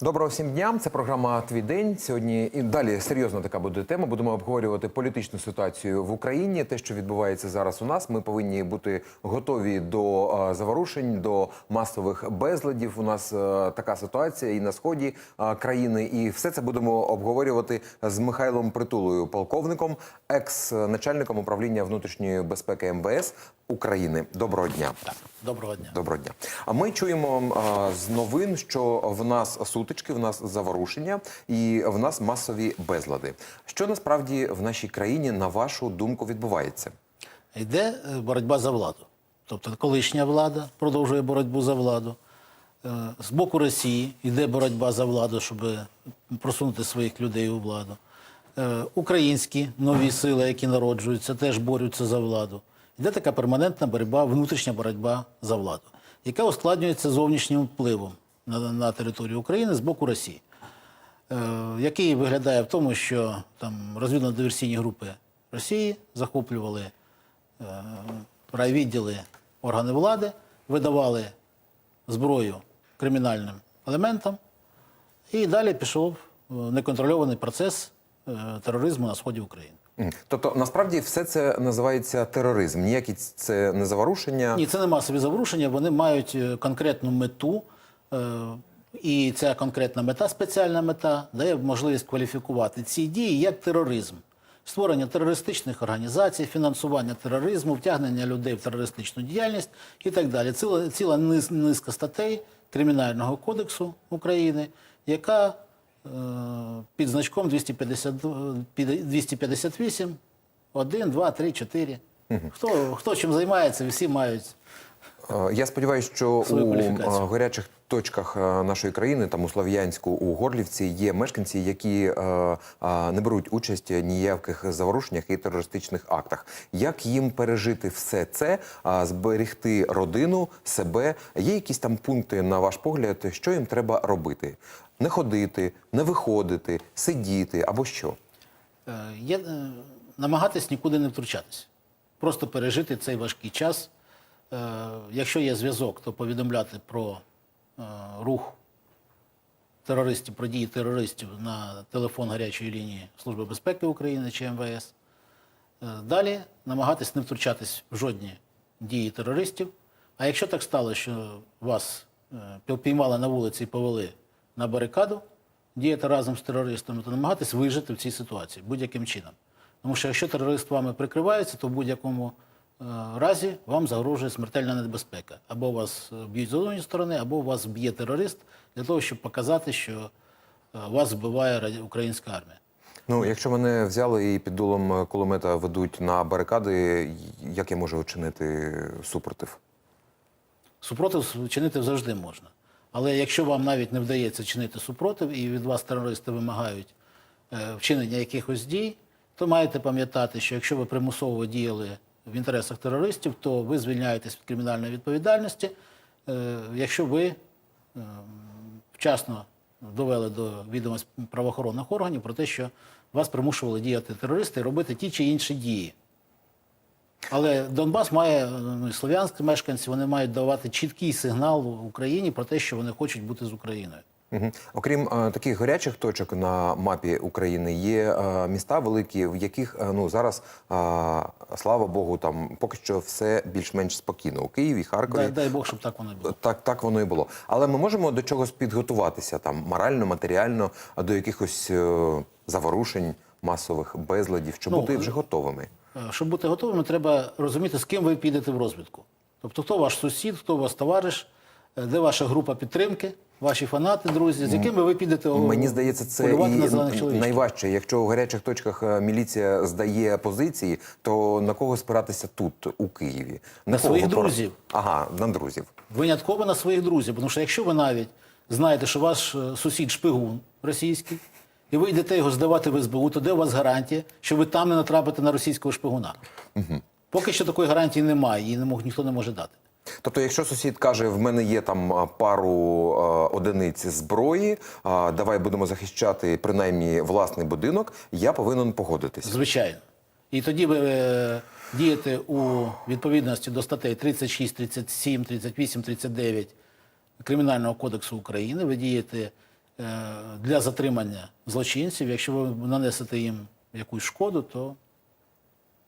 Доброго всім дням. Це програма Твій день. Сьогодні і далі серйозна така буде тема. Будемо обговорювати політичну ситуацію в Україні. Те, що відбувається зараз у нас, ми повинні бути готові до е, заворушень, до масових безладів. У нас е, така ситуація і на сході е, країни. І все це будемо обговорювати з Михайлом Притулою, полковником, екс-начальником управління внутрішньої безпеки МВС України. Доброго дня. Доброго дня. Доброго дня. А ми чуємо а, з новин, що в нас сутички, в нас заворушення і в нас масові безлади. Що насправді в нашій країні, на вашу думку, відбувається? Йде е, боротьба за владу. Тобто колишня влада продовжує боротьбу за владу. Е, З боку Росії йде боротьба за владу, щоб просунути своїх людей у владу. Е, Українські нові сили, які народжуються, теж борються за владу. Йде така перманентна боротьба, внутрішня боротьба за владу, яка ускладнюється зовнішнім впливом на, на територію України з боку Росії. Е, який виглядає в тому, що там розвідно-диверсійні групи Росії захоплювали е, райвідділи органи влади, видавали зброю кримінальним елементам, і далі пішов е, неконтрольований процес е, тероризму на сході України. Тобто, насправді, все це називається тероризм. Ніякі це не заворушення. Ні, це не масові заворушення, вони мають е, конкретну мету. е, І ця конкретна мета, спеціальна мета, дає можливість кваліфікувати ці дії як тероризм. Створення терористичних організацій, фінансування тероризму, втягнення людей в терористичну діяльність і так далі. Ціла, ціла низ- низка статей Кримінального кодексу України, яка під значком 250, 258, 1, 2, 3, 4. Хто, хто чим займається, всі мають Е, Я сподіваюся, що Свою у е, гарячих точках е, нашої країни, там у Слов'янську, у Горлівці, є мешканці, які е, е, не беруть участь в ніяких заворушеннях і терористичних актах. Як їм пережити все це, зберегти родину, себе? Є якісь там пункти, на ваш погляд, що їм треба робити? Не ходити, не виходити, сидіти або що? Е, е, намагатись нікуди не втручатись. Просто пережити цей важкий час. Е, Якщо є зв'язок, то повідомляти про е, рух терористів, про дії терористів на телефон гарячої лінії Служби безпеки України чи МВС. Е, Далі намагатись не втручатись в жодні дії терористів. А якщо так стало, що вас піймали на вулиці і повели на барикаду, діяти разом з терористами, то намагатись вижити в цій ситуації будь-яким чином. Тому що якщо терорист вами прикривається, то в будь-якому разі вам загрожує смертельна небезпека. Або вас е, б'ють з однієї сторони, або вас б'є терорист для того, щоб показати, що е, вас вбиває українська армія. Ну, якщо мене взяли і під дулом е, кулемета ведуть на барикади, як я можу вчинити супротив? Супротив чинити завжди можна. Але якщо вам навіть не вдається чинити супротив і від вас терористи вимагають е, вчинення якихось дій, то маєте пам'ятати, що якщо ви примусово діяли в інтересах терористів, то ви звільняєтесь від кримінальної відповідальності, е, якщо ви е, вчасно довели до відомості правоохоронних органів про те, що вас примушували діяти терористи і робити ті чи інші дії. Але Донбас має ну, і слов'янські мешканці, вони мають давати чіткий сигнал Україні про те, що вони хочуть бути з Україною. Угу. Окрім е, таких гарячих точок на мапі України, є е, міста великі, в яких е, ну зараз е, слава Богу, там поки що все більш-менш спокійно. У Києві, Харкові. Дай, дай Бог, щоб так воно і було. Так, так воно і було. Але ми можемо до чогось підготуватися там морально, матеріально, а до якихось е, заворушень, масових безладів, щоб Ну, бути вже готовими. Е, Щоб бути готовими, треба розуміти, з ким ви підете в розвідку. Тобто, хто ваш сусід, хто ваш товариш, е, де ваша група підтримки, ваші фанати, друзі, з якими ви підете Мені здається, це і на найважче. Якщо у гарячих точках е, міліція здає позиції, то на кого спиратися тут, у Києві? На кого своїх пора- друзів. Ага, на друзів. Винятково на своїх друзів. Тому що якщо ви навіть знаєте, що ваш е, сусід шпигун російський, і ви йдете його здавати в СБУ, то де у вас гарантія, що ви там не натрапите на російського шпигуна? Поки що такої гарантії немає, її не мог, ніхто не може дати. Тобто, якщо сусід каже, в мене є там пару а, одиниць зброї, а, давай будемо захищати принаймні власний будинок, я повинен погодитись. Звичайно. І тоді ви е, дієте у відповідності до статей 36, 37, 38, 39 Кримінального кодексу України. Ви дієте е, для затримання злочинців. Якщо ви нанесете їм якусь шкоду, то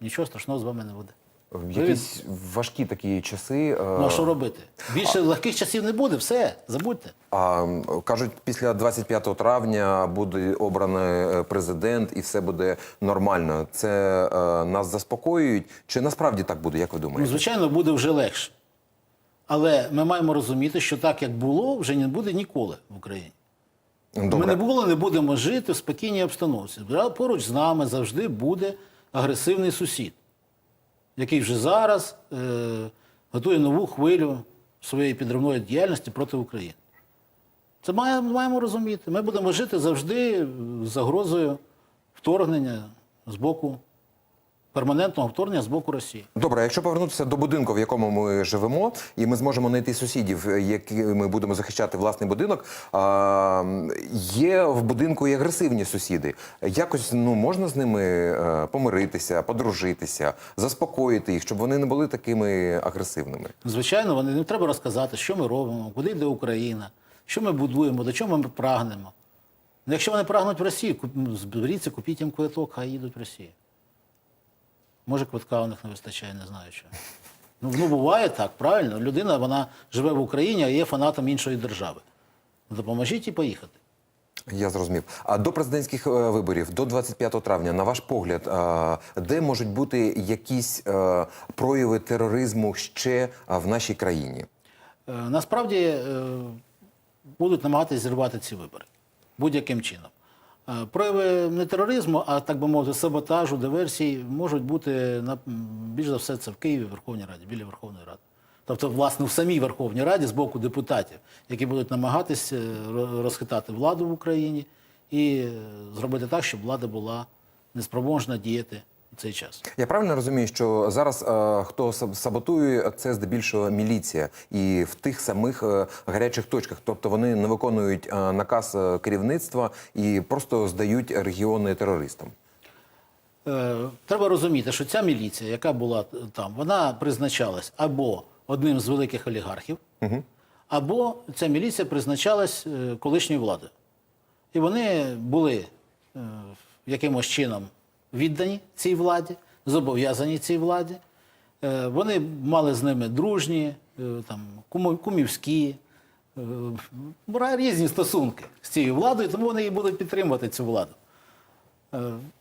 нічого страшного з вами не буде. В якісь важкі такі часи. е, Ну а що робити? Більше легких часів не буде, все, забудьте. А кажуть, після 25 травня буде обраний е, президент і все буде нормально. Це е, нас заспокоюють? Чи насправді так буде, як ви Ну, думаєте? звичайно, буде вже легше. Але ми маємо розуміти, що так, як було, вже не буде ніколи в Україні. Ми не було, не будемо жити в спокійній обстановці. Поруч з нами завжди буде агресивний сусід, який вже зараз е, готує нову хвилю своєї підривної діяльності проти України. Це маємо, маємо розуміти. Ми будемо жити завжди з загрозою вторгнення з боку перманентного вторгнення з боку Росії. Добре, якщо повернутися до будинку, в якому ми живемо, і ми зможемо знайти сусідів, які ми будемо захищати власний будинок. А, є в будинку і агресивні сусіди. Якось ну можна з ними е, помиритися, подружитися, заспокоїти їх, щоб вони не були такими агресивними. Звичайно, вони не треба розказати, що ми робимо, куди йде Україна, що ми будуємо, до чого ми прагнемо. Ну, якщо вони прагнуть в Росію, зберіться, купіть їм квиток, хай їдуть в Росію. Може, квитка у них не вистачає, не знаю що. Ну, ну буває так, правильно. Людина вона живе в Україні, а є фанатом іншої держави. Ну, Допоможіть їй поїхати. Я зрозумів. А до президентських е, виборів, до 25 травня, на ваш погляд, е, де можуть бути якісь е, прояви тероризму ще в нашій країні? Насправді будуть намагатися зірвати ці вибори будь-яким чином. Е, Прояви не тероризму, а так би мовити, саботажу, диверсій можуть бути на більш за все це в Києві, Верховній Раді, біля Верховної Ради. Тобто, власне, в самій Верховній Раді з боку депутатів, які будуть намагатися розхитати владу в Україні і е, зробити так, щоб влада була неспроможна діяти цей час. Я правильно розумію, що зараз е, хто саботує, це здебільшого міліція, і в тих самих е, гарячих точках, тобто вони не виконують е, наказ е, керівництва і просто здають регіони терористам. Е, Треба розуміти, що ця міліція, яка була там, вона призначалась або одним з великих олігархів, або ця міліція призначалась е, колишньою владою. І вони були е, якимось чином віддані цій владі, зобов'язані цій владі. Е, Вони мали з ними дружні, е, там, кумівські, е, різні стосунки з цією владою, тому вони і будуть підтримувати цю владу.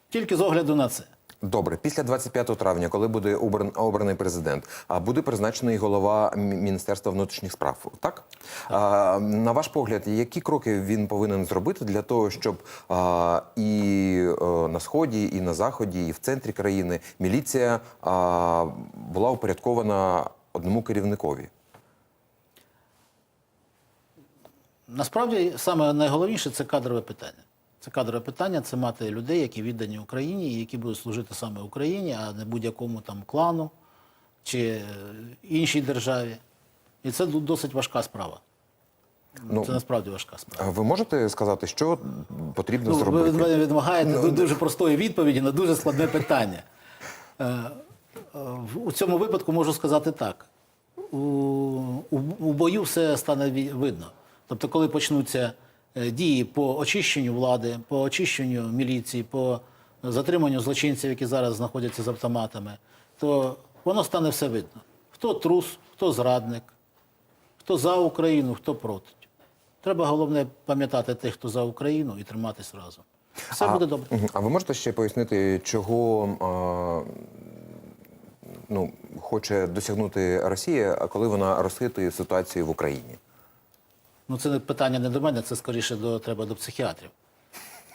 Тільки з огляду на це. Добре, після 25 травня, коли буде обраний президент, а буде призначений голова Міністерства внутрішніх справ. Так а, на ваш погляд, які кроки він повинен зробити для того, щоб а, і на сході, і на заході, і в центрі країни міліція а, була упорядкована одному керівникові? Насправді саме найголовніше це кадрове питання. Це кадрове питання, це мати людей, які віддані Україні, і які будуть служити саме Україні, а не будь-якому там клану чи е, іншій державі. І це досить важка справа. Ну, це насправді важка справа. А Ви можете сказати, що потрібно Ну, ви зробити? від мене відмагаєте ду- дуже простої відповіді на дуже складне питання. Е, е, У цьому випадку можу сказати так. У, у, у бою все стане видно. Тобто, коли почнуться дії по очищенню влади, по очищенню міліції, по затриманню злочинців, які зараз знаходяться з автоматами, то воно стане все видно. Хто трус, хто зрадник, хто за Україну, хто проти. Треба головне пам'ятати тих, хто за Україну, і триматись разом. Все буде добре. А ви можете ще пояснити, чого а, ну, хоче досягнути Росія, а коли вона розхитує ситуацію в Україні? Ну, це питання не до мене, це скоріше до, треба до психіатрів.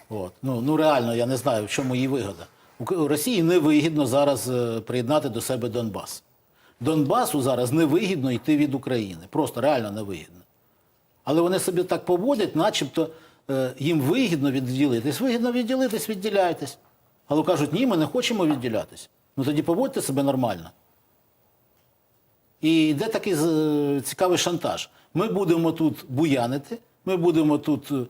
От. Ну, ну реально, я не знаю, в чому її вигода. У Росії невигідно зараз е, приєднати до себе Донбас. Донбасу зараз невигідно йти від України. Просто реально невигідно. Але вони собі так поводять, начебто е, їм вигідно відділитись. Вигідно відділитись, відділяйтесь. Але кажуть, ні, ми не хочемо відділятись. Ну тоді поводьте себе нормально. І йде такий цікавий шантаж. Ми будемо тут буянити, ми будемо тут е,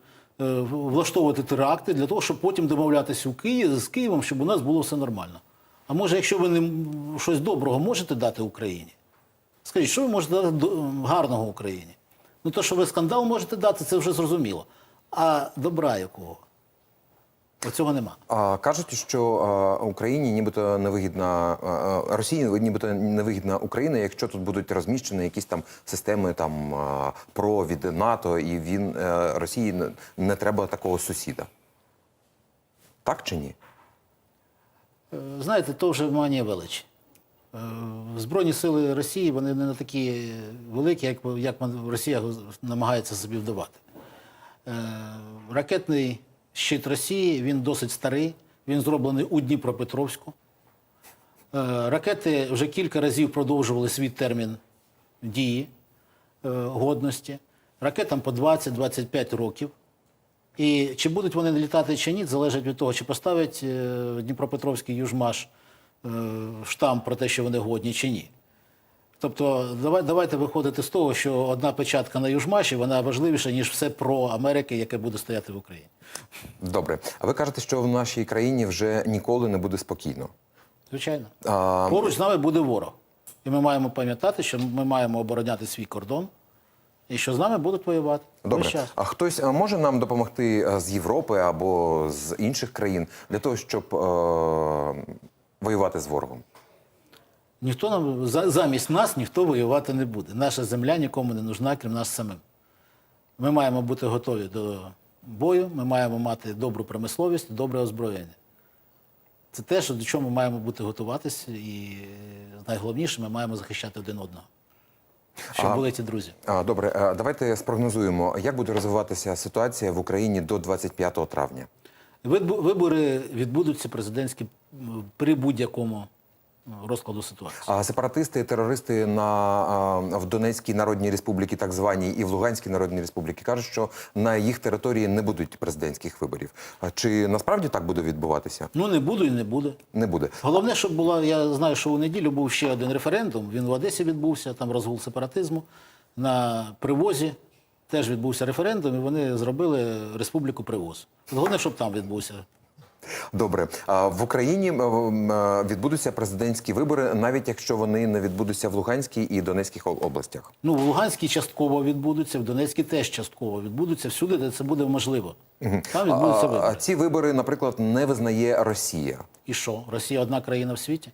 влаштовувати теракти для того, щоб потім домовлятися у Києві з Києвом, щоб у нас було все нормально. А може, якщо ви не щось доброго можете дати Україні, скажіть, що ви можете дати гарного Україні? Ну, то, що ви скандал можете дати, це вже зрозуміло. А добра якого? Оцього нема. А, кажуть, що а, Україні нібито невигідна а, а, Росії нібито невигідна Україна, якщо тут будуть розміщені якісь там системи там а, ПРО від НАТО, і він е, Росії не, не треба такого сусіда. Так чи ні? Е, Знаєте, то вже манія величі. Е, Збройні сили Росії вони не такі великі, як, як Росія намагається собі вдавати. Ракетний щит Росії він досить старий, він зроблений у Дніпропетровську. Е, Ракети вже кілька разів продовжували свій термін дії е, годності. Ракетам по 20-25 років. І чи будуть вони літати чи ні, залежить від того, чи поставить е, Дніпропетровський Южмаш штамп про те, що вони годні, чи ні. Тобто, давай, давайте виходити з того, що одна печатка на Южмаші вона важливіша, ніж все про Америки, яке буде стояти в Україні. Добре. А ви кажете, що в нашій країні вже ніколи не буде спокійно. Звичайно. А, Поруч з нами буде ворог. І ми маємо пам'ятати, що ми маємо обороняти свій кордон, і що з нами будуть воювати. Добре, а хтось може нам допомогти з Європи або з інших країн для того, щоб е, воювати з ворогом? Ніхто нам замість нас ніхто воювати не буде. Наша земля нікому не нужна, крім нас самим. Ми маємо бути готові до бою, ми маємо мати добру промисловість, добре озброєння. Це те, що до чого ми маємо бути готуватися, і е, найголовніше, ми маємо захищати один одного. Щоб А- були ті друзі. А, добре, а, давайте спрогнозуємо, як буде розвиватися ситуація в Україні до 25 травня. Вибори відбудуться президентські при будь-якому розкладу ситуації. А сепаратисти, терористи на в Донецькій Народній Республіці, так званій, і в Луганській Народній Республіці кажуть, що на їх території не будуть президентських виборів. А чи насправді так буде відбуватися? Ну не буду і не буде. Не буде. Головне, щоб була, я знаю, що у неділю був ще один референдум. Він в Одесі відбувся, там розгул сепаратизму. На привозі теж відбувся референдум, і вони зробили республіку привоз. Головне, щоб там відбувся. Добре, в Україні відбудуться президентські вибори, навіть якщо вони не відбудуться в Луганській і Донецьких областях. Ну, в Луганській частково відбудуться, в Донецькій теж частково відбудуться, всюди, де це буде можливо. Там відбудуться вибори. а ці вибори, наприклад, не визнає Росія. І що? Росія одна країна в світі?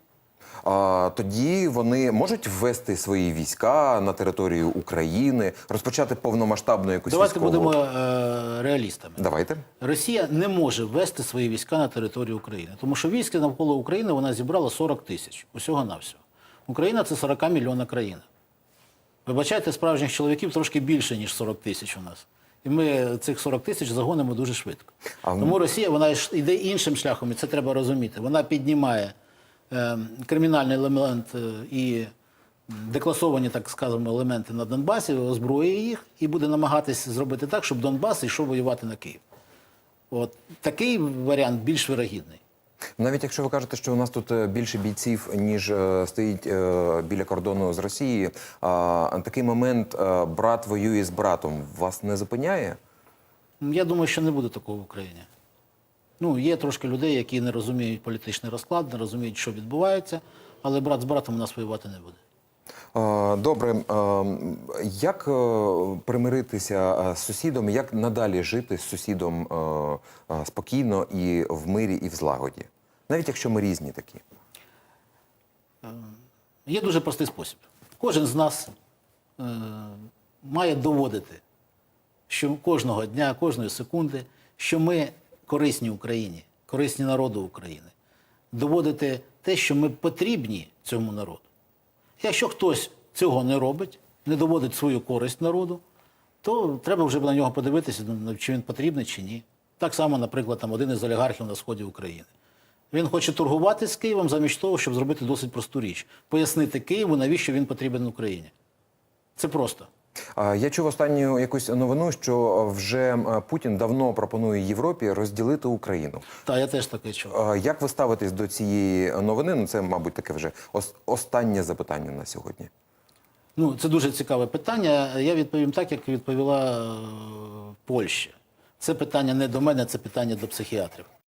Тоді вони можуть ввести свої війська на територію України, розпочати повномасштабну якусь Давайте військову... будемо е, реалістами. Давайте. Росія не може ввести свої війська на територію України, тому що війська навколо України вона зібрала 40 тисяч усього навсього. Україна це 40 мільйона країна. Вибачайте, справжніх чоловіків трошки більше, ніж 40 тисяч у нас. І ми цих 40 тисяч загонимо дуже швидко. А Тому Росія вона йде іншим шляхом, і це треба розуміти. Вона піднімає кримінальний елемент е, і декласовані, так скажемо, елементи на Донбасі, озброює їх і буде намагатись зробити так, щоб Донбас йшов воювати на Київ. От такий варіант більш вирогідний. Навіть якщо ви кажете, що у нас тут е, більше бійців, ніж е, стоїть біля кордону з Росією, а, такий момент брат воює з братом вас не зупиняє? Я думаю, що не буде такого в Україні. Ну, є трошки людей, які не розуміють політичний розклад, не розуміють, що відбувається, але брат з братом у нас воювати не буде. Добре, як е, примиритися е, з сусідом, як надалі жити з сусідом е, спокійно і в мирі, і в злагоді? Навіть якщо ми різні такі. Є дуже простий спосіб. Кожен з нас має доводити, що кожного дня, кожної секунди, що ми корисні Україні, корисні народу України. Доводити те, що ми потрібні цьому народу. Якщо хтось цього не робить, не доводить свою користь народу, то треба вже на нього подивитися, ну, чи він потрібний, чи ні. Так само, наприклад, там один із олігархів на сході України. Він хоче торгувати з Києвом замість того, щоб зробити досить просту річ. Пояснити Києву, навіщо він потрібен Україні. Це просто. Я чув останню якусь новину, що вже е, Путін давно пропонує Європі розділити Україну. Та я теж таке чув. Як ви ставитесь до цієї новини? Ну, це, мабуть, таке вже останнє запитання на сьогодні. Ну, це дуже цікаве питання. Я відповім так, як відповіла е, Польща. Це питання не до мене, це питання до психіатрів.